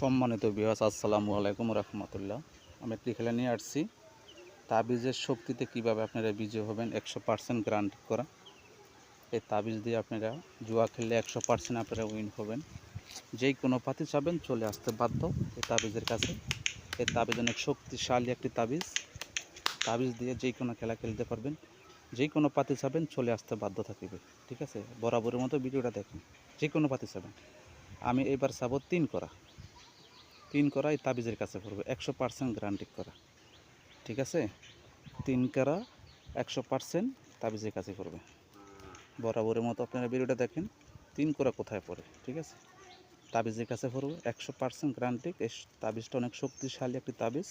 সম্মানিত বিহাস আসসালামু আলাইকুম রহমতুল্লাহ। আমি একটি খেলা নিয়ে আসছি। তাবিজের শক্তিতে কীভাবে আপনারা বিজয় হবেন একশো পার্সেন্ট গ্রান্ট করা। এই তাবিজ দিয়ে আপনারা জুয়া খেললে একশো পার্সেন্ট আপনারা উইন হবেন। যেই কোনো পাতি চাবেন, চলে আসতে বাধ্য এই তাবিজের কাছে। এই তাবিজ অনেক শক্তিশালী একটি তাবিজ। তাবিজ দিয়ে যেই কোনো খেলা খেলতে পারবেন। যেই কোনো পাতি চাবেন, চলে আসতে বাধ্য থাকবে। ঠিক আছে? বরাবরের মতো ভিডিওটা দেখুন। যে কোনো পাতি চাবেন। আমি এবার চাবো তিন করা। তিন করা এই তাবিজের কাছে পড়বে। একশো পার্সেন্ট গ্যারান্টি করা। ঠিক আছে? তিন করা, একশো পার্সেন্ট তাবিজের কাছে পড়বে। বরাবরের মতো আপনারা ভিডিওটা দেখেন, তিন করা কোথায় পড়ে? ঠিক আছে? তাবিজের কাছে পড়বে, একশো পার্সেন্ট গ্যারান্টি এই তাবিজটা অনেক শক্তিশালী একটি তাবিজ।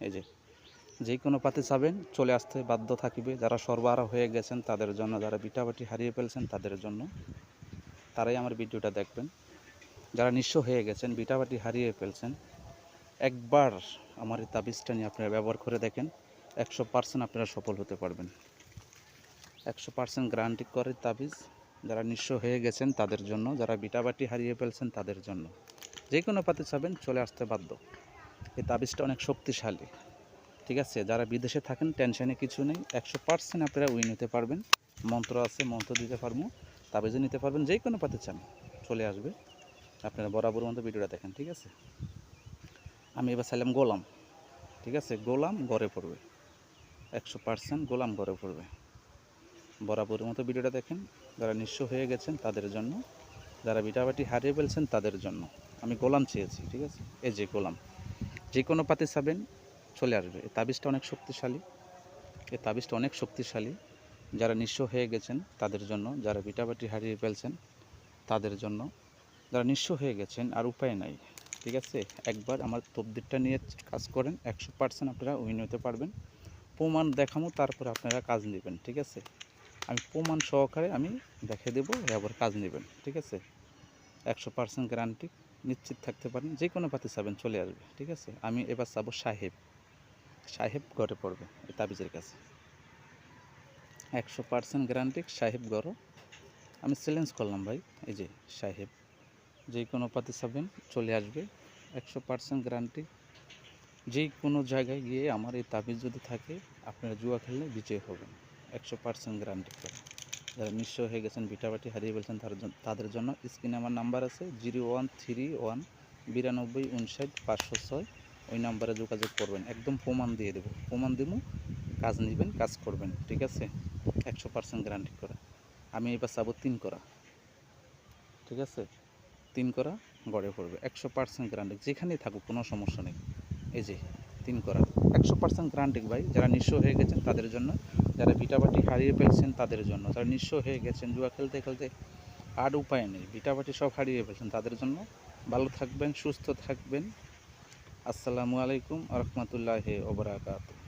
এই যে যে কোনো পাতে চাবেন, চলে আসতে বাধ্য থাকিবে। যারা সরবরাহ হয়ে গেছেন, তাদের জন্য, যারা বিটাবাটি হারিয়ে ফেলছেন, তাদের জন্য। তারাই আমার ভিডিওটা দেখবেন। যারা নিঃস্ব হয়ে গেছেন, বিটাবাটি হারিয়ে ফেলছেন, একবার আমার এই তাবিজটা নিয়ে আপনারা ব্যবহার করে দেখেন, একশো পার্সেন্ট আপনারা সফল হতে পারবেন। একশো পার্সেন্ট গ্যারান্টি করে তাবিজ। যারা নিঃস্ব হয়ে গেছেন, তাদের জন্য, যারা বিটাবাটি হারিয়ে ফেলছেন, তাদের জন্য। যে কোনো পাতে চাবেন, চলে আসতে বাধ্য। এই তাবিজটা অনেক শক্তিশালী। ঠিক আছে? যারা বিদেশে থাকেন, টেনশনে কিছু নেই। একশো পার্সেন্ট আপনারা উইন নিতে পারবেন। মন্ত্র আছে, মন্ত্র দিতে পারব তাবিজে নিতে পারবেন, যে কোনো পাতে চান, চলে আসবে। আপনারা বরাবর মতো ভিডিওটা দেখেন, ঠিক আছে? আমি এবার চাইলাম গোলাম, ঠিক আছে? গোলাম গড়ে পড়বে। একশো পার্সেন্ট গোলাম গড়ে পড়বে। বরাবরের মতো ভিডিওটা দেখেন, যারা নিঃস্ব হয়ে গেছেন তাদের জন্য, যারা বিটাবাটি হারিয়ে ফেলছেন তাদের জন্য। আমি গোলাম চেয়েছি, ঠিক আছে? এই যে গোলাম। যে কোনো পাতে চাবেন, চলে আসবে। এই তাবিজটা অনেক শক্তিশালী। এই তাবিজটা অনেক শক্তিশালী। যারা নিঃস্ব হয়ে গেছেন তাদের জন্য, যারা বিটাবাটি হারিয়ে ফেলছেন তাদের জন্য যারা নিঃস্ব হয়ে গেছেন, আর উপায় নাই। ঠিক আছে? একবার আমার তবদিরটা নিয়ে কাজ করেন, একশো পার্সেন্ট আপনারা উইন হতে পারবেন। প্রমাণ দেখামো, তারপরে আপনারা কাজ নেবেন, ঠিক আছে? আমি প্রমাণ সহকারে আমি দেখে দেবো এবার কাজ নেবেন, ঠিক আছে? একশো পার্সেন্ট গ্যারান্টি নিশ্চিত থাকতে পারেন যে কোনো পাতি চাবেন চলে আসবে, ঠিক আছে? আমি এবার চাবো সাহেব। সাহেব ঘরে পড়বে এই তাবিজের কাছে। একশো পার্সেন্ট গ্যারান্টি সাহেব গড় আমি চ্যালেঞ্জ করলাম ভাই, এই যে সাহেব। যে কোনো পাতি চাবেন চলে আসবে, একশো পার্সেন্ট গ্যারান্টি যে কোনো জায়গায় গিয়ে আমার এই তাবিজ যদি থাকে, আপনারা জুয়া খেললে বিজয় হবেন। একশো পার্সেন্ট গ্যারান্টি করে। যারা নিঃস্ব হয়ে গেছেন বিটাবাটি হারিয়ে ফেলছেন তাদের জন্য স্ক্রিনে আমার নাম্বার আছে, জিরো ওয়ান থ্রি ওয়ান বিরানব্বই উনষাট পাঁচশো ছয়। ওই নাম্বারে যোগাযোগ করবেন। একদম প্রমাণ দিয়ে দেবো। প্রমাণ দেবো, কাজ নেবেন, কাজ করবেন, ঠিক আছে? একশো পার্সেন্ট গ্যারান্টি করে। আমি এবার চাবো তিন করা। ঠিক আছে? তিন করা গড়ে পড়বে, একশো পার্সেন্ট গ্যারান্টি যেখানেই থাকুক, কোনো সমস্যা নেই। এই যে, তিন করা, একশো পার্সেন্ট গ্যারান্টি ভাই, যারা নিঃস্ব হয়ে গেছেন তাদের জন্য, যারা বিটাবাটি হারিয়ে ফেলছেন তাদের জন্য, যারা নিঃস্ব হয়ে গেছেন জুয়া খেলতে খেলতে, আর উপায় নেই বিটাবাটি সব হারিয়ে ফেলছেন তাদের জন্য। ভালো থাকবেন, সুস্থ থাকবেন। আসসালামু আলাইকুম রহমতুল্লাহ ওবরাকাতু